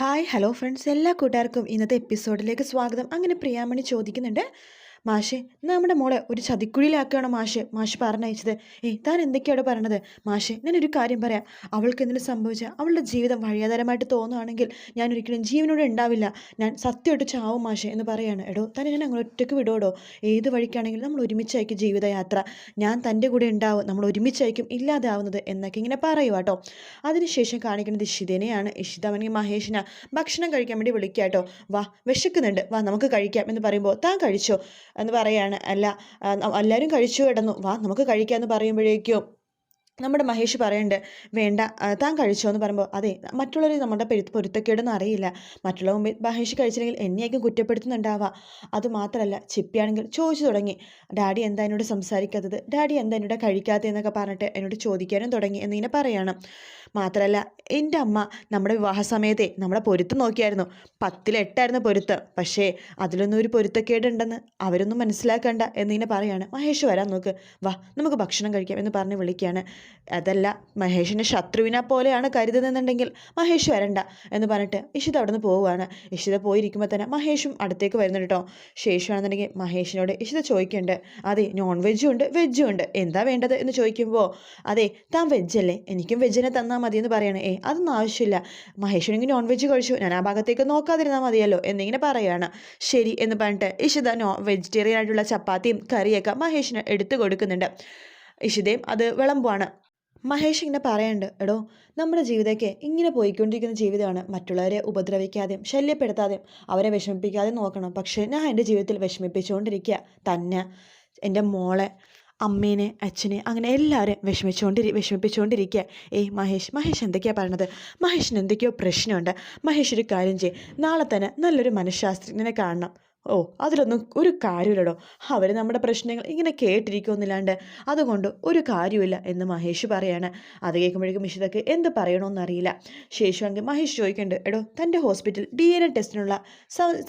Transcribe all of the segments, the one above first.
Hi hello friends എല്ലാ കൂട്ടുകാർക്കും ഇന്നത്തെ എപ്പിസോഡിലേക്ക് സ്വാഗതം. അങ്ങനെ പ്രിയാമണി ചോദിക്കുന്നുണ്ട് മാഷെ നമ്മുടെ മോളെ ഒരു ചതിക്കുഴിയിലാക്കുകയാണോ മാഷ്. മാഷ് പറഞ്ഞയച്ചത്. ഏയ് താൻ എന്തൊക്കെയാണ് പറയണത്? മാഷെ ഞാനൊരു കാര്യം പറയാം. അവൾക്ക് എന്തെങ്കിലും സംഭവിച്ചാൽ അവളുടെ ജീവിതം വഴിയാധാരമായിട്ട് തോന്നുകയാണെങ്കിൽ ഞാൻ ഒരിക്കലും ജീവനോട് ഉണ്ടാവില്ല. ഞാൻ സത്യമായിട്ട് ചാവും മാഷെ എന്ന് പറയാണ്. എടോ തന്നെ ഞാൻ അങ്ങനെ ഒറ്റയ്ക്ക് വിടോടോ ഏത് വഴിക്കാണെങ്കിലും നമ്മൾ ഒരുമിച്ചായിരിക്കും ജീവിതയാത്ര. ഞാൻ തന്റെ കൂടെ ഉണ്ടാവും നമ്മൾ ഒരുമിച്ചായിരിക്കും ഇല്ലാതാവുന്നത് എന്നൊക്കെ ഇങ്ങനെ പറയുക കേട്ടോ അതിനുശേഷം കാണിക്കുന്നത് ഇഷിതനെയാണ് ഇഷിത അവനെങ്കിൽ മഹേഷിനെ ഭക്ഷണം കഴിക്കാൻ വേണ്ടി വിളിക്കുക കേട്ടോ വാ വിശക്കുന്നുണ്ട്. വാ നമുക്ക് കഴിക്കാം എന്ന് പറയുമ്പോൾ താൻ കഴിച്ചോ? എന്ന് പറയാണ്. അല്ല എല്ലാവരും കഴിച്ചു കിടന്നു. വാ നമുക്ക് കഴിക്കാമെന്ന് പറയുമ്പോഴേക്കും നമ്മുടെ മഹേഷ് പറയണ്ട് വേണ്ട താൻ കഴിച്ചോ? എന്ന് പറയുമ്പോൾ അതെ മറ്റുള്ളവർ നമ്മുടെ പെരു പൊരുത്തക്കേടൊന്നും അറിയില്ല. മറ്റുള്ള മുമ്പിൽ മഹേഷ് കഴിച്ചില്ലെങ്കിൽ എന്നെയായിരിക്കും കുറ്റപ്പെടുത്തുന്നുണ്ടാവുക. അതുമാത്രമല്ല ചിപ്പിയാണെങ്കിൽ ചോദിച്ചു തുടങ്ങി. ഡാഡി എന്താ എന്നോട് സംസാരിക്കാത്തത്? ഡാഡി എന്താ എന്നോട് കഴിക്കാത്തത്? എന്നൊക്കെ പറഞ്ഞിട്ട് എന്നോട് ചോദിക്കാനും തുടങ്ങി എന്നിങ്ങനെ പറയണം. മാത്രമല്ല എന്റെ അമ്മ നമ്മുടെ വിവാഹ സമയത്തെ നമ്മളെ പൊരുത്തം നോക്കിയായിരുന്നു. പത്തിലെട്ടായിരുന്നു പൊരുത്തം. പക്ഷേ അതിലൊന്നും ഒരു പൊരുത്തക്കേടുണ്ടെന്ന് അവരൊന്നും മനസ്സിലാക്കണ്ട എന്നിങ്ങനെ പറയാണ്. മഹേഷ് വരാൻ നോക്ക്. വാ നമുക്ക് ഭക്ഷണം കഴിക്കാം എന്ന് പറഞ്ഞ് വിളിക്കുകയാണ്. അതല്ല മഹേഷിനെ ശത്രുവിനെ പോലെയാണ് കരുതുന്നുണ്ടെങ്കിൽ മഹേഷ് വരണ്ട എന്ന് പറഞ്ഞിട്ട് ഇഷിത അവിടെ നിന്ന് പോവുകയാണ്. ഇഷിത പോയിരിക്കുമ്പോൾ തന്നെ മഹേഷും അടുത്തേക്ക് വരുന്നുണ്ട് കേട്ടോ. ശേഷമാണെന്നുണ്ടെങ്കിൽ മഹേഷിനോട് ഇഷിത ചോദിക്കുന്നുണ്ട്. അതെ നോൺ വെജും ഉണ്ട് വെജും ഉണ്ട്. എന്താ വേണ്ടത് എന്ന് ചോദിക്കുമ്പോൾ അതെ താൻ വെജ് അല്ലേ? എനിക്കും വെജിനെ തന്നാൽ മതി എന്ന് പറയുകയാണ് ഏ അതൊന്നും ആവശ്യമില്ല. മഹേഷിനെങ്കിൽ നോൺ വെജ് കഴിച്ചു. ഞാൻ ആ ഭാഗത്തേക്ക് നോക്കാതിരുന്നാൽ മതിയല്ലോ. എന്നിങ്ങനെ പറയുകയാണ് ശരി എന്ന് പറഞ്ഞിട്ട് ഇഷിത നോ വെജിറ്റേറിയൻ ആയിട്ടുള്ള ചപ്പാത്തിയും കറിയൊക്കെ മഹേഷിന് എടുത്തു കൊടുക്കുന്നുണ്ട്. ഇഷിതയും അത് വിളമ്പുവാണ്. മഹേഷ് ഇങ്ങനെ പറയുന്നുണ്ട് എടോ നമ്മുടെ ജീവിതമൊക്കെ ഇങ്ങനെ പോയിക്കൊണ്ടിരിക്കുന്ന ജീവിതമാണ്. മറ്റുള്ളവരെ ഉപദ്രവിക്കാതെയും ശല്യപ്പെടുത്താതെയും അവരെ വിഷമിപ്പിക്കാതെയും നോക്കണം. പക്ഷേ ഞാൻ എന്റെ ജീവിതത്തിൽ വിഷമിപ്പിച്ചുകൊണ്ടിരിക്കുക. തന്നെ. എന്റെ മോളെ. അമ്മേനെ അച്ഛനെ അങ്ങനെ എല്ലാവരെയും വിഷമിച്ചുകൊണ്ടിരി വിഷമിപ്പിച്ചുകൊണ്ടിരിക്കുക ഏയ് മഹേഷ് മഹേഷ് എന്തൊക്കെയാണ് പറയണത്? മഹേഷിന് എന്തൊക്കെയോ പ്രശ്നമുണ്ട്. മഹേഷ് ഒരു കാര്യം ചെയ്യും. നാളെ തന്നെ നല്ലൊരു മനഃശാസ്ത്രജ്ഞനെ കാണണം. ഓ അതിലൊന്നും ഒരു കാര്യമില്ലടോ. അവർ നമ്മുടെ പ്രശ്നങ്ങൾ ഇങ്ങനെ കേട്ടിരിക്കുമെന്നില്ലാണ്ട് അതുകൊണ്ട് ഒരു കാര്യമില്ല എന്ന് മഹേഷ് പറയാണ്. അത് കേൾക്കുമ്പോഴേക്കും മിഷിതക്ക് എന്ത് പറയണമെന്നറിയില്ല ശേഷമെങ്കിൽ മഹേഷ് ചോദിക്കുന്നുണ്ട് എടോ തന്റെ ഹോസ്പിറ്റൽ ഡി എൻ എ ടെസ്റ്റിനുള്ള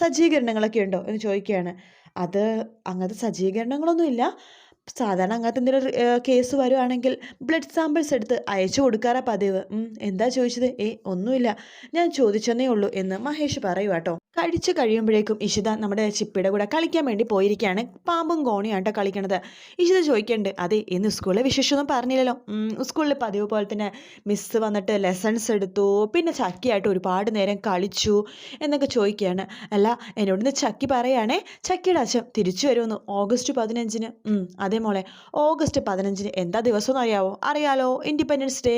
സജ്ജീകരണങ്ങളൊക്കെ ഉണ്ടോ? എന്ന് ചോദിക്കുകയാണ്. അത് അങ്ങനത്തെ സജ്ജീകരണങ്ങളൊന്നുമില്ല. സാധാരണ അങ്ങനത്തെ എന്തെങ്കിലും കേസ് വരുവാണെങ്കിൽ ബ്ലഡ് സാമ്പിൾസ് എടുത്ത് അയച്ചു കൊടുക്കാറാ പതിവ്. എന്താ ചോദിച്ചത്? ഏ ഒന്നുമില്ല. ഞാൻ ചോദിച്ചെന്നേ ഉള്ളൂ എന്ന് മഹേഷ് പറയുക കേട്ടോ കഴിച്ചു കഴിയുമ്പോഴേക്കും ഇഷിത നമ്മുടെ ചിപ്പിയുടെ കൂടെ കളിക്കാൻ വേണ്ടി പോയിരിക്കുകയാണ്. പാമ്പും കോണിയാട്ടോ കളിക്കണത്. ഇഷിത ചോദിക്കേണ്ട അതെ ഇന്ന് സ്കൂളിലെ വിശേഷമൊന്നും പറഞ്ഞില്ലല്ലോ? സ്കൂളിൽ പതിവ് പോലെ തന്നെ മിസ്സ് വന്നിട്ട് ലെസൺസ് എടുത്തു പിന്നെ ചക്കിയായിട്ട് ഒരുപാട് നേരം കളിച്ചു എന്നൊക്കെ ചോദിക്കുകയാണ്. അല്ല എന്നോട് ഇന്ന് ചക്കി പറയുകയാണേ ചക്കിയുടെ അച്ഛൻ തിരിച്ചു വരുമെന്ന് ഓഗസ്റ്റ് പതിനഞ്ചിന്. അതെ മോളെ ഓഗസ്റ്റ് പതിനഞ്ചിന് എന്താ ദിവസം അറിയാവോ? അറിയാലോ ഇൻഡിപെൻഡൻസ് ഡേ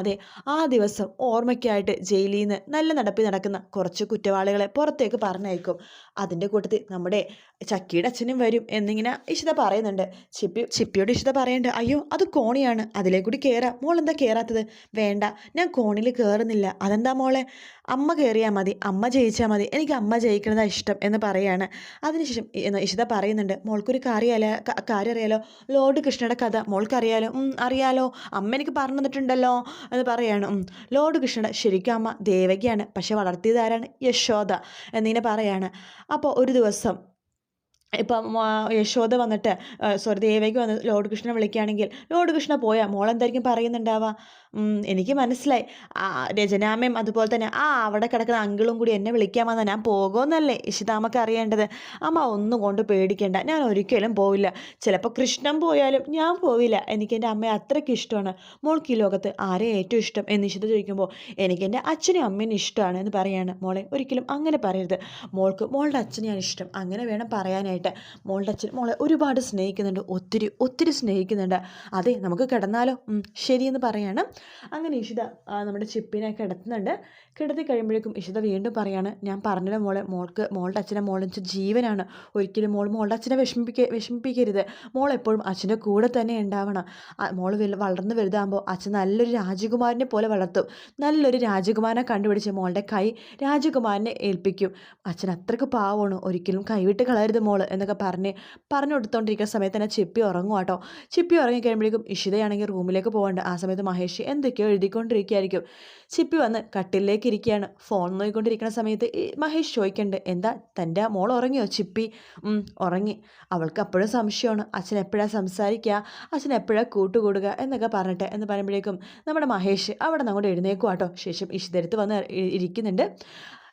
അതെ ആ ദിവസം ഓർമ്മയ്ക്കായിട്ട് ജയിലിൽ നിന്ന് നല്ല നടപ്പി നടക്കുന്ന കുറച്ച് കുറ്റവാളികളെ പുറത്തേക്ക് പറഞ്ഞയക്കും. അതിന്റെ കൂട്ടത്തിൽ നമ്മുടെ ചക്കിയുടെ അച്ഛനും വരും എന്നിങ്ങനെ ഇഷിത പറയുന്നുണ്ട്. ചിപ്പി ചിപ്പിയോട് ഇഷിത പറയുന്നുണ്ട് അയ്യോ അത് കോണിയാണ്. അതിലേ കൂടി കയറാം മോൾ എന്താ കയറാത്തത് വേണ്ട ഞാൻ കോണിൽ കയറുന്നില്ല അതെന്താ മോളെ? അമ്മ കയറിയാൽ മതി. അമ്മ ജയിച്ചാൽ മതി. എനിക്ക് അമ്മ ജയിക്കുന്നതാണ് ഇഷ്ടം എന്ന് പറയാണ്. അതിനുശേഷം ഇഷിത പറയുന്നുണ്ട് മോൾക്കൊരു കാര്യമല്ല കാര്യം അറിയാലോ ലോർഡ് കൃഷ്ണയുടെ കഥ. മോൾക്കറിയാലോ? അറിയാലോ? അമ്മ എനിക്ക് പറഞ്ഞു തന്നിട്ടുണ്ടല്ലോ എന്ന് പറയാണ്. ലോർഡ് കൃഷ്ണയുടെ ശരിക്കും അമ്മ ദേവകിയാണ് പക്ഷെ വളർത്തിയതാരാണ്? യശോദ എന്നിങ്ങനെ പറയാണ്. അപ്പോൾ ഒരു ദിവസം ഇപ്പം യശോദ വന്നിട്ട് സോറി ദേവയ്ക്ക് വന്ന് ലോർഡ് കൃഷ്ണനെ വിളിക്കുകയാണെങ്കിൽ ലോർഡ് കൃഷ്ണ പോയാൽ മോളെന്തായിരിക്കും പറയുന്നുണ്ടാവുക എനിക്ക് മനസ്സിലായി. ആ രചനാമയും അതുപോലെ തന്നെ ആ അവിടെ കിടക്കുന്ന അങ്കിളും കൂടി എന്നെ വിളിക്കാൻ വന്നാൽ ഞാൻ പോകുമെന്നല്ലേ ഇഷിതാമ്മക്ക് അറിയേണ്ടത്. അമ്മ ഒന്നും കൊണ്ട് പേടിക്കേണ്ട ഞാൻ ഒരിക്കലും പോവില്ല. ചിലപ്പോൾ കൃഷ്ണൻ പോയാലും ഞാൻ പോവില്ല. എനിക്ക് എന്റെ അമ്മയെ അത്രയ്ക്ക് ഇഷ്ടമാണ്. മോൾക്ക് ഈ ലോകത്ത് ആരെ ഏറ്റവും ഇഷ്ടം? എന്ന് ഇഷിത ചോദിക്കുമ്പോൾ എനിക്ക് എന്റെ അച്ഛനും അമ്മേനും ഇഷ്ടമാണ് എന്ന് പറയാണ്. മോളെ ഒരിക്കലും അങ്ങനെ പറയരുത്. മോൾക്ക് മോളുടെ അച്ഛനെയാണ് ഇഷ്ടം. അങ്ങനെ വേണം പറയാനായിട്ട്. മോളുടെ അച്ഛൻ മോളെ ഒരുപാട് സ്നേഹിക്കുന്നുണ്ട്. ഒത്തിരി ഒത്തിരി സ്നേഹിക്കുന്നുണ്ട്. അതെ നമുക്ക് കിടന്നാലോ? ശരിയെന്ന് പറയാണ്. അങ്ങനെ ഇഷിത നമ്മുടെ ചിപ്പിനെ കിടത്തുന്നുണ്ട്. കിടത്തി കഴിയുമ്പോഴേക്കും ഇഷിത വീണ്ടും പറയാണ് ഞാൻ പറഞ്ഞത് മോളെ മോൾക്ക് മോളുടെ അച്ഛനെ മോളെ ജീവനാണ്. ഒരിക്കലും മോൾ മോളുടെ അച്ഛനെ വിഷമിപ്പിക്ക വിഷമിപ്പിക്കരുത്. മോൾ എപ്പോഴും അച്ഛന്റെ കൂടെ തന്നെ ഉണ്ടാവണം. മോൾ വളർന്നു വലു വളർന്ന് വലുതാകുമ്പോൾ അച്ഛൻ നല്ലൊരു രാജകുമാരനെ പോലെ വളർത്തും. നല്ലൊരു രാജകുമാരനെ കണ്ടുപിടിച്ച് മോളുടെ കൈ രാജകുമാരനെ ഏൽപ്പിക്കും. അച്ഛൻ അത്രയ്ക്ക് പാവമാണ് ഒരിക്കലും കൈവിട്ട് കളയരുത് മോൾ എന്നൊക്കെ പറഞ്ഞ് പറഞ്ഞു കൊടുത്തോണ്ടിരിക്കുന്ന സമയത്ത് തന്നെ ചിപ്പി ഉറങ്ങും കേട്ടോ ചിപ്പി ഉറങ്ങി കഴിയുമ്പോഴേക്കും ഇഷിതയാണെങ്കിൽ റൂമിലേക്ക് പോകേണ്ട ആ സമയത്ത് മഹേഷ് എന്തൊക്കെയോ എഴുതിക്കൊണ്ടിരിക്കുകയായിരിക്കും. ചിപ്പി വന്ന് കട്ടിലേക്ക് ഇരിക്കുകയാണ് ഫോൺ നോക്കിക്കൊണ്ടിരിക്കുന്ന സമയത്ത് മഹേഷ് ചോദിക്കണ്ട് എന്താ തന്റെ മോൾ ഉറങ്ങിയോ ചിപ്പി? ഉറങ്ങി. അവൾക്ക് അപ്പോഴും സംശയമാണ്. അച്ഛൻ എപ്പോഴാണ് സംസാരിക്കുക അച്ഛൻ എപ്പോഴാണ് കൂട്ടുകൂടുക? എന്നൊക്കെ പറഞ്ഞിട്ട് എന്ന് പറയുമ്പോഴേക്കും നമ്മുടെ മഹേഷ് അവിടെ നിന്ന് അങ്ങോട്ട് എഴുന്നേക്കും കേട്ടോ ശേഷം ഇഷിതരത്ത് വന്ന് ഇരിക്കുന്നുണ്ട്.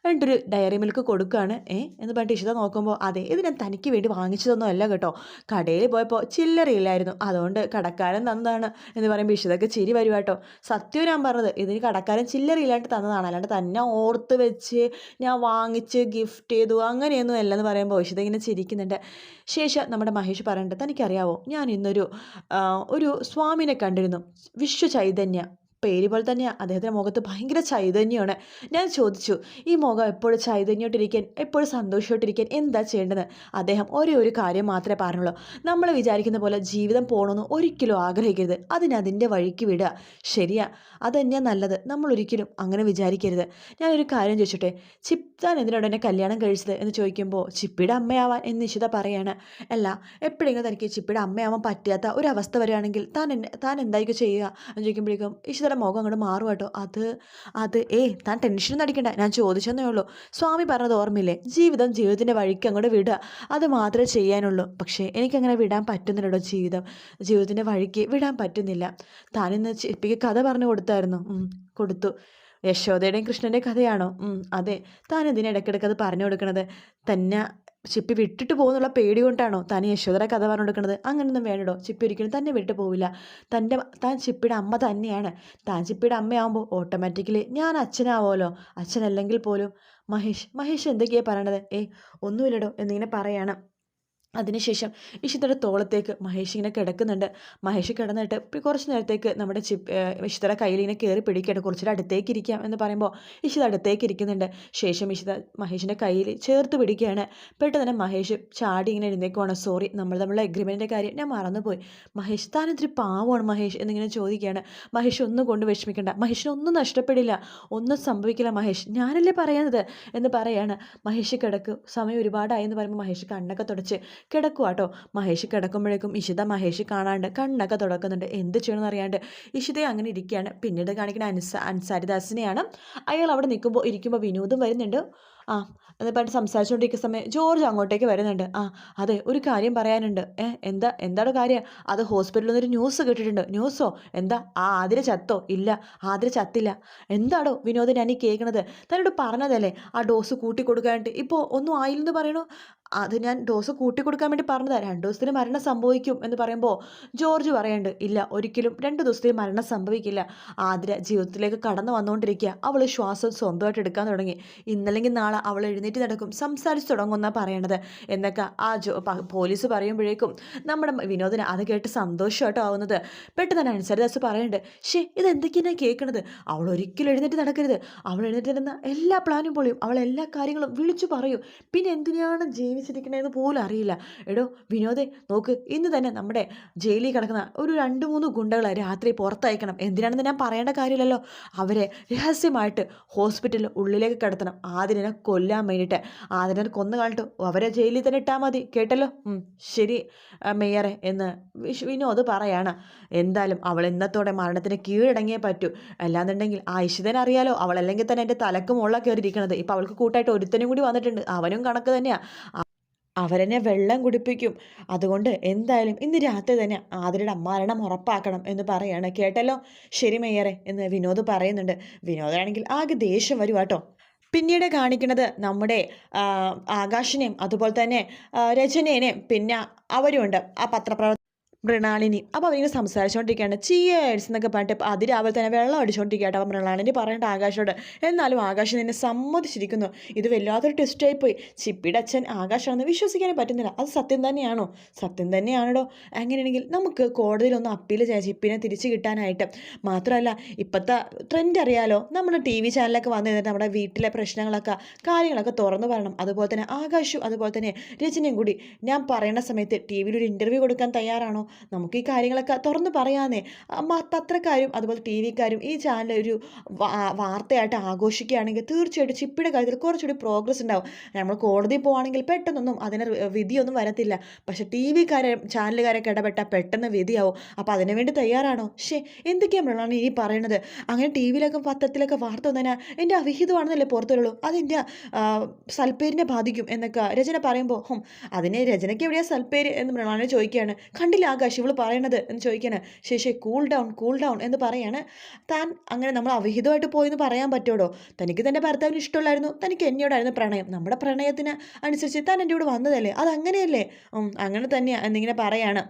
എന്നിട്ടൊരു ഡയറി മിൽക്ക് കൊടുക്കുകയാണ് ഏ എന്ന് പറഞ്ഞിട്ട് ഇഷിത നോക്കുമ്പോൾ അതെ ഇത് ഞാൻ തനിക്ക് വേണ്ടി വാങ്ങിച്ചതൊന്നും അല്ല കേട്ടോ. കടയിൽ പോയപ്പോൾ ചില്ലറയില്ലായിരുന്നു അതുകൊണ്ട് കടക്കാരൻ തന്നതാണ്. എന്ന് പറയുമ്പോൾ ഇഷിതൊക്കെ ചിരി വരുവാ കേട്ടോ. സത്യം ഞാൻ പറഞ്ഞത് ഇതിന് കടക്കാരൻ ചില്ലറയില്ലാണ്ട് തന്നതാണ്. അല്ലാണ്ട് തന്നെ ഓർത്ത് വെച്ച് ഞാൻ വാങ്ങിച്ച് ഗിഫ്റ്റ് ചെയ്തു അങ്ങനെയൊന്നും അല്ലെന്ന് പറയുമ്പോൾ ഇഷിത ഇങ്ങനെ ചിരിക്കുന്നുണ്ട്. ശേഷം നമ്മുടെ മഹേഷ് പറയേണ്ടത് തനിക്കറിയാവോ ഞാൻ ഇന്നൊരു ഒരു സ്വാമിനെ കണ്ടിരുന്നു. വിശ്വ ചൈതന്യ പേര് പോലെ തന്നെയാണ് അദ്ദേഹത്തിന്റെ മുഖത്ത് ഭയങ്കര ചൈതന്യമാണ്. ഞാൻ ചോദിച്ചു ഈ മുഖം എപ്പോഴും ചൈതന്യമായിട്ടിരിക്കാൻ എപ്പോഴും സന്തോഷമായിട്ടിരിക്കാൻ എന്താ ചെയ്യേണ്ടത്? അദ്ദേഹം ഒരേ ഒരു കാര്യം മാത്രമേ പറഞ്ഞുള്ളൂ. നമ്മൾ വിചാരിക്കുന്ന പോലെ ജീവിതം പോകണമെന്ന് ഒരിക്കലും ആഗ്രഹിക്കരുത്. അതിനതിന്റെ വഴിക്ക് വിടുക. ശരിയാ അതന്നെയാണ് നല്ലത്. നമ്മൾ ഒരിക്കലും അങ്ങനെ വിചാരിക്കരുത്. ഞാനൊരു കാര്യം ചോദിച്ചോട്ടെ ചിപ്താൻ എന്തിനോട് എന്നെ കല്യാണം കഴിച്ചത്? എന്ന് ചോദിക്കുമ്പോൾ ചിപ്പിയുടെ അമ്മയാവാൻ എന്ന് നിശിത പറയാണ്. അല്ല എപ്പോഴെങ്കിലും തനിക്ക് ചിപ്പിയുടെ അമ്മയാവാൻ പറ്റാത്ത ഒരു അവസ്ഥ വരികയാണെങ്കിൽ താൻ താൻ എന്തായിരിക്കും ചെയ്യുക? എന്ന് ചോദിക്കുമ്പോഴേക്കും ഇഷിതയുടെ മുഖം അങ്ങോട്ട് മാറും കേട്ടോ അത് അത് ഏ താൻ ടെൻഷനൊന്നും അടിക്കണ്ട. ഞാൻ ചോദിച്ചെന്നേ ഉള്ളൂ. സ്വാമി പറഞ്ഞത് ഓർമ്മയില്ലേ? ജീവിതം ജീവിതത്തിന്റെ വഴിക്ക് അങ്ങോട്ട് വിടുക. അത് മാത്രമേ ചെയ്യാനുള്ളൂ. പക്ഷേ എനിക്കങ്ങനെ വിടാൻ പറ്റുന്നില്ലടോ ജീവിതം. ജീവിതത്തിന്റെ വഴിക്ക് വിടാൻ പറ്റുന്നില്ല. താനിന്ന് ചിപ്പിക്ക് കഥ പറഞ്ഞു കൊടുത്തായിരുന്നു. കൊടുത്തു. യശോദയുടെയും കൃഷ്ണന്റെയും കഥയാണോ? അതെ. താൻ എന്തിനാ ഇടയ്ക്കിടയ്ക്ക് അത് പറഞ്ഞു കൊടുക്കണത്? തന്നെ ചിപ്പി വിട്ടിട്ട് പോകുന്നുള്ള പേടി കൊണ്ടാണോ താൻ യശോദര കഥ പറഞ്ഞു കൊടുക്കുന്നത് അങ്ങനെയൊന്നും വേണ്ടോ ചിപ്പി ഒരിക്കലും തന്നെ വിട്ടു പോവില്ല. തന്റെ താൻ ചിപ്പിയുടെ അമ്മ തന്നെയാണ്. താൻ ചിപ്പിയുടെ അമ്മയാവുമ്പോൾ ഓട്ടോമാറ്റിക്കലി ഞാൻ അച്ഛനാവുമല്ലോ. അച്ഛനല്ലെങ്കിൽ പോലും. മഹേഷ് മഹേഷ് എന്തൊക്കെയാണ് പറയണത്? ഏയ് ഒന്നുമില്ലടോ എന്നിങ്ങനെ പറയാണ്. അതിനുശേഷം ഇഷിതയുടെ തോളത്തേക്ക് മഹേഷ് ഇങ്ങനെ കിടക്കുന്നുണ്ട്. മഹേഷ് കിടന്നിട്ട് കുറച്ച് നേരത്തേക്ക് നമ്മുടെ ചിപ്പ് ഇഷിതയുടെ കയ്യിൽ ഇങ്ങനെ കയറി പിടിക്കട്ടെ കുറച്ചുകൂടെ അടുത്തേക്ക് ഇരിക്കാം എന്ന് പറയുമ്പോൾ ഇഷിത അടുത്തേക്ക് ഇരിക്കുന്നുണ്ട്. ശേഷം ഇഷിത മഹേഷിന്റെ കയ്യിൽ ചേർത്ത് പിടിക്കുകയാണ്. പെട്ടെന്ന് തന്നെ മഹേഷ് ചാടി ഇങ്ങനെ എഴുന്നേക്കുവാണ്. സോറി നമ്മൾ നമ്മളെ എഗ്രിമെന്റിന്റെ കാര്യം ഞാൻ മറന്നുപോയി. മഹേഷ് താനെന്തൊരു പാവമാണ് മഹേഷ് എന്നിങ്ങനെ ചോദിക്കുകയാണ്. മഹേഷ് ഒന്നും കൊണ്ട് വിഷമിക്കേണ്ട. മഹേഷിന് ഒന്നും നഷ്ടപ്പെടില്ല. ഒന്നും സംഭവിക്കില്ല മഹേഷ്. ഞാനല്ലേ പറയുന്നത് എന്ന് പറയാണ്. മഹേഷ് കിടക്ക്. സമയം ഒരുപാടായി എന്ന് പറയുമ്പോൾ മഹേഷ് കണ്ണൊക്കെ തുടച്ച് കിടക്കുക കേട്ടോ മഹേഷ് കിടക്കുമ്പോഴേക്കും ഇഷിത മഹേഷ് കാണാണ്ട് കണ്ണൊക്കെ തുടക്കുന്നുണ്ട്. എന്ത് ചെയ്യണമെന്ന് അറിയാണ്ട് ഇഷിതയെ അങ്ങനെ ഇരിക്കുകയാണ്. പിന്നീട് കാണിക്കുന്ന അൻസ അൻസാരിദാസിനെയാണ് അയാൾ അവിടെ നിൽക്കുമ്പോൾ ഇരിക്കുമ്പോൾ വിനോദം വരുന്നുണ്ട്. ആ എന്നിട്ട് സംസാരിച്ചുകൊണ്ടിരിക്കുന്ന സമയം? ജോർജ് അങ്ങോട്ടേക്ക് വരുന്നുണ്ട്. ആ അതെ ഒരു കാര്യം പറയാനുണ്ട്. ഏ എന്താ എന്താണ് കാര്യം? അത് ഹോസ്പിറ്റലിൽ നിന്നൊരു ന്യൂസ് കേട്ടിട്ടുണ്ട്. ന്യൂസോ? എന്താ? ആ ആതിര ചത്തോ? ഇല്ല ആതിര ചത്തില്ല. എന്താണോ വിനോദ് ഞാൻ ഈ കേൾക്കണത്? തന്നോട് പറഞ്ഞതല്ലേ ആ ഡോസ് കൂട്ടി കൊടുക്കാനായിട്ട് ഇപ്പോൾ ഒന്നും ആയില്ലെന്ന് പറയണു? അത് ഞാൻ ഡോസ് കൂട്ടി കൊടുക്കാൻ വേണ്ടി പറഞ്ഞതാണ് രണ്ട് ദിവസത്തിന് മരണം സംഭവിക്കും എന്ന് പറയുമ്പോൾ ജോർജ് പറയുന്നുണ്ട് ഇല്ല ഒരിക്കലും രണ്ട് ദിവസത്തിൽ മരണം സംഭവിക്കില്ല. ആതിര ജീവിതത്തിലേക്ക് കടന്നു വന്നുകൊണ്ടിരിക്കുക അവൾ ശ്വാസം സ്വന്തമായിട്ട് എടുക്കാൻ തുടങ്ങി. ഇന്നല്ലെങ്കിൽ നാളെ അവൾ എഴുന്നേറ്റ് നടക്കും. സംസാരിച്ച് തുടങ്ങുമെന്നാണ് പറയണത്. എന്നൊക്കെ ആ ജോ പോലീസ് പറയുമ്പോഴേക്കും നമ്മുടെ വിനോദിന് അത് കേട്ട് സന്തോഷമായിട്ടോ ആവുന്നത്. പെട്ടെന്ന് തന്നെ അനുസരിദാസ് പറയുന്നുണ്ട് ഷേ ഇത് എന്തൊക്കെയാണ് കേൾക്കണത് അവൾ ഒരിക്കലും എഴുന്നേറ്റ് നടക്കരുത്. അവൾ എഴുന്നേറ്റ് നടന്ന എല്ലാ പ്ലാനും പൊളിയും. അവൾ എല്ലാ കാര്യങ്ങളും വിളിച്ചു പറയും. പിന്നെ എന്തിനാണ് ജീവിച്ചിരിക്കണതെന്ന് പോലും അറിയില്ല. എടോ വിനോദേ നോക്ക് ഇന്ന് തന്നെ നമ്മുടെ ജയിലിൽ കിടക്കുന്ന ഒരു രണ്ട് മൂന്ന് ഗുണ്ടകളെ രാത്രി പുറത്തയക്കണം. എന്തിനാണെന്ന് ഞാൻ പറയേണ്ട കാര്യമില്ലല്ലോ. അവരെ രഹസ്യമായിട്ട് ഹോസ്പിറ്റലിൽ ഉള്ളിലേക്ക് കിടത്തണം. ആതിരനെ കൊല്ലാൻ വേണ്ടിയിട്ട്. ആതിരനെ കൊന്നു കാണിട്ട് അവരെ ജയിലിൽ തന്നെ ഇട്ടാൽ മതി. കേട്ടല്ലോ? ശരി മേയറെ എന്ന് വിനോദ് പറയാണ്. എന്തായാലും അവൾ ഇന്നത്തോടെ മരണത്തിന് കീഴടങ്ങിയേ പറ്റൂ. അല്ലാന്നുണ്ടെങ്കിൽ ആ ഇഷിതനെ അറിയാലോ. അവൾ അല്ലെങ്കിൽ തന്നെ എന്റെ തലക്ക് മുകളിലാണ് കയറിയിരിക്കണത്. ഇപ്പം അവൾക്ക് കൂട്ടായിട്ട് ഒരുത്തനും കൂടി വന്നിട്ടുണ്ട്. അവനും കണക്ക് തന്നെയാണ് അവരെന്നെ വെള്ളം കുടിപ്പിക്കും. അതുകൊണ്ട് എന്തായാലും ഇന്ന് രാത്രി തന്നെ ആതിരയുടെ മരണം ഉറപ്പാക്കണം എന്ന് പറയാണ്. കേട്ടല്ലോ? ശരി മേയറെ എന്ന് വിനോദ് പറയുന്നുണ്ട്. വിനോദാണെങ്കിൽ ആകെ ദേഷ്യം വരും കേട്ടോ. പിന്നീട് കാണിക്കുന്നത് നമ്മുടെ ആകാശിനെയും അതുപോലെ തന്നെ രചനേനെയും പിന്നെ അവരുമുണ്ട്. ആ പത്രപ്രവർത്തക മൃണാളിനി. അപ്പോൾ അവരിങ്ങനെ സംസാരിച്ചുകൊണ്ടിരിക്കുകയാണ് ചിയേഴ്സ് എന്നൊക്കെ പറഞ്ഞിട്ട് ഇപ്പം അതിരാവിലെ തന്നെ വെള്ളം അടിച്ചുകൊണ്ടിരിക്കുകയാണ് അപ്പോൾ മൃണാളിനി പറയേണ്ട ആകാശോട് എന്നാലും ആകാശം നിന്നെ സമ്മതിച്ചിരിക്കുന്നു. ഇത് വല്ലാത്തൊരു ടെസ്റ്റായി പോയി. ചിപ്പിയുടെ അച്ഛൻ ആകാശമാണെന്ന് വിശ്വസിക്കാനേ പറ്റുന്നില്ല. അത് സത്യം തന്നെയാണോ? സത്യം തന്നെയാണോ അങ്ങനെയാണെങ്കിൽ നമുക്ക് കോടതിയിലൊന്ന് അപ്പീൽ ചെയ്യാം. ചിപ്പിനെ തിരിച്ചു കിട്ടാനായിട്ട്. മാത്രമല്ല ഇപ്പോഴത്തെ ട്രെൻഡ് അറിയാലോ? നമ്മുടെ ടി വി ചാനലൊക്കെ വന്നു കഴിഞ്ഞിട്ട് നമ്മുടെ വീട്ടിലെ പ്രശ്നങ്ങളൊക്കെ കാര്യങ്ങളൊക്കെ തുറന്നു പറയണം. അതുപോലെ തന്നെ ആകാശും അതുപോലെ തന്നെ രചനയും കൂടി. ഞാൻ പറയുന്ന സമയത്ത് ടി വിയിൽ ഒരു ഇന്റർവ്യൂ കൊടുക്കാൻ തയ്യാറാണോ? നമുക്ക് ഈ കാര്യങ്ങളൊക്കെ തുറന്ന് പറയാന്നേ. പത്രക്കാരും അതുപോലെ ടി വിക്കാരും ഈ ചാനൽ ഒരു വാർത്തയായിട്ട് ആഘോഷിക്കുകയാണെങ്കിൽ തീർച്ചയായിട്ടും ചിപ്പിയുടെ കാര്യത്തിൽ കുറച്ചുകൂടി പ്രോഗ്രസ് ഉണ്ടാവും. നമ്മൾ കോടതി പോവാണെങ്കിൽ പെട്ടെന്നൊന്നും അതിന് വിധിയൊന്നും വരത്തില്ല. പക്ഷേ ടി വിക്കാരെ ചാനലുകാരൊക്കെ ഇടപെട്ടാൽ പെട്ടെന്ന് വിധിയാവും. അപ്പോൾ അതിനു വേണ്ടി തയ്യാറാണോ? ഷേ എന്തൊക്കെയാണ് ഈ പറയുന്നത് അങ്ങനെ ടി വിയിലൊക്കെ പത്രത്തിലൊക്കെ വാർത്ത വന്നാൽ എന്റെ അവിഹിതമാണെന്നല്ലേ പുറത്തുള്ളൂ അതെന്റെ സൽപ്പേരിനെ ബാധിക്കും എന്നൊക്കെ രചന പറയുമ്പോൾ ഹും അതിനെ രചനയ്ക്ക് എവിടെയാണ് സൽപ്പേര് എന്ന് മൃണാലിനെ ചോദിക്കുകയാണ്. കണ്ടില്ല ആകാശ് ഇവൾ പറയണത് എന്ന് ചോദിക്കണ. ശേഷി കൂൾ ഡൗൺ കൂൾ ഡൗൺ എന്ന് പറയാണ്. താൻ അങ്ങനെ നമ്മൾ അവിഹിതമായിട്ട് പോയെന്ന് പറയാൻ പറ്റുമോ തനിക്ക് തന്റെ ഭർത്താവിന് ഇഷ്ടമുള്ളായിരുന്നു. തനിക്ക് എന്നോടായിരുന്നു പ്രണയം. നമ്മുടെ പ്രണയത്തിന് അനുസരിച്ച് താൻ എന്റെ കൂടെ വന്നതല്ലേ? അതങ്ങനെയല്ലേ? അങ്ങനെ തന്നെയാണ് എന്നിങ്ങനെ പറയാണ്.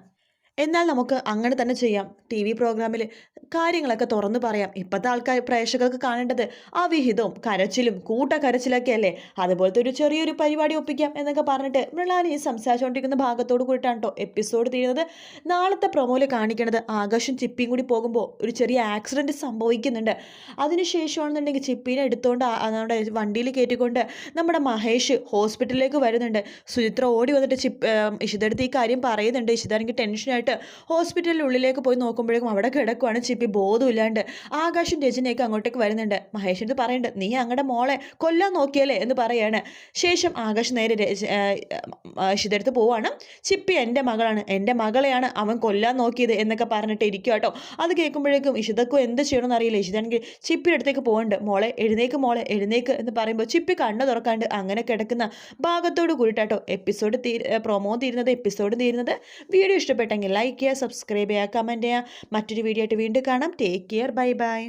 എന്നാൽ നമുക്ക് അങ്ങനെ തന്നെ ചെയ്യാം. ടി വി പ്രോഗ്രാമിൽ കാര്യങ്ങളൊക്കെ തുറന്നു പറയാം. ഇപ്പോഴത്തെ ആൾക്കാർ പ്രേക്ഷകർക്ക് കാണേണ്ടത് അവിഹിതവും കരച്ചിലും കൂട്ട കരച്ചിലൊക്കെ അല്ലേ അതുപോലത്തെ ഒരു ചെറിയൊരു പരിപാടി ഒപ്പിക്കാം എന്നൊക്കെ പറഞ്ഞിട്ട് മൃണാലി സംസാരിച്ചുകൊണ്ടിരിക്കുന്ന ഭാഗത്തോട് കൂടിയിട്ടാണ് കേട്ടോ എപ്പിസോഡ് തീരുന്നത്. നാളത്തെ പ്രൊമോയിൽ കാണിക്കണത് ആകാശം ചിപ്പിയും കൂടി പോകുമ്പോൾ ഒരു ചെറിയ ആക്സിഡന്റ് സംഭവിക്കുന്നുണ്ട്. അതിനുശേഷമാണെന്നുണ്ടെങ്കിൽ ചിപ്പീനെ എടുത്തുകൊണ്ട് നമ്മുടെ വണ്ടിയിൽ കയറ്റിക്കൊണ്ട് നമ്മുടെ മഹേഷ് ഹോസ്പിറ്റലിലേക്ക് വരുന്നുണ്ട്. സുചിത്ര ഓടി വന്നിട്ട് ചിപ്പ് ഇഷിതടുത്ത് ഈ കാര്യം പറയുന്നുണ്ട്. ഇഷിതാണെങ്കിൽ ടെൻഷനായിട്ട് ഹോസ്പിറ്റലിന്റെ ഉള്ളിലേക്ക് പോയി നോക്കുമ്പോഴേക്കും അവിടെ കിടക്കുവാണ് ചിപ്പി ബോധമില്ലാണ്ട്. ആകാശും രചനയൊക്കെ അങ്ങോട്ടേക്ക് വരുന്നുണ്ട്. മഹേഷ് എന്ത് പറയുന്നുണ്ട് നീ അങ്ങടെ മോളെ കൊല്ലാൻ നോക്കിയല്ലേ? എന്ന് പറയാണ്. ശേഷം ആകാശ് നേരെ ഇതെടുത്ത് പോവാണ്. ചിപ്പി എന്റെ മകളാണ്. എന്റെ മകളെയാണ് അവൻ കൊല്ലാൻ നോക്കിയത് എന്നൊക്കെ പറഞ്ഞിട്ട് ഇരിക്കുക കേട്ടോ അത് കേൾക്കുമ്പോഴേക്കും ഇഷിതക്കും എന്ത് ചെയ്യണമെന്ന് അറിയില്ല. ഇഷിതാണെങ്കിൽ ചിപ്പിയുടെ അടുത്തേക്ക് പോകുന്നുണ്ട് മോളെ എഴുന്നേക്ക് മോളെ എഴുന്നേക്ക് എന്ന് പറയുമ്പോൾ ചിപ്പി കണ്ണു തുറക്കാണ്ട് അങ്ങനെ കിടക്കുന്ന ഭാഗത്തോട് കൂടിയിട്ടാട്ടോ എപ്പിസോഡ് തീ പ്രൊമോ തീരുന്നത് എപ്പിസോഡ് തീരുന്നത്. വീഡിയോ ഇഷ്ടപ്പെട്ടെങ്കിൽ ലൈക്ക് ചെയ്യുക സബ്സ്ക്രൈബ് ചെയ്യുക കമന്റ് ചെയ്യുക. മറ്റൊരു വീഡിയോ ആയിട്ട് വീണ്ടും കാണാം. Take care bye bye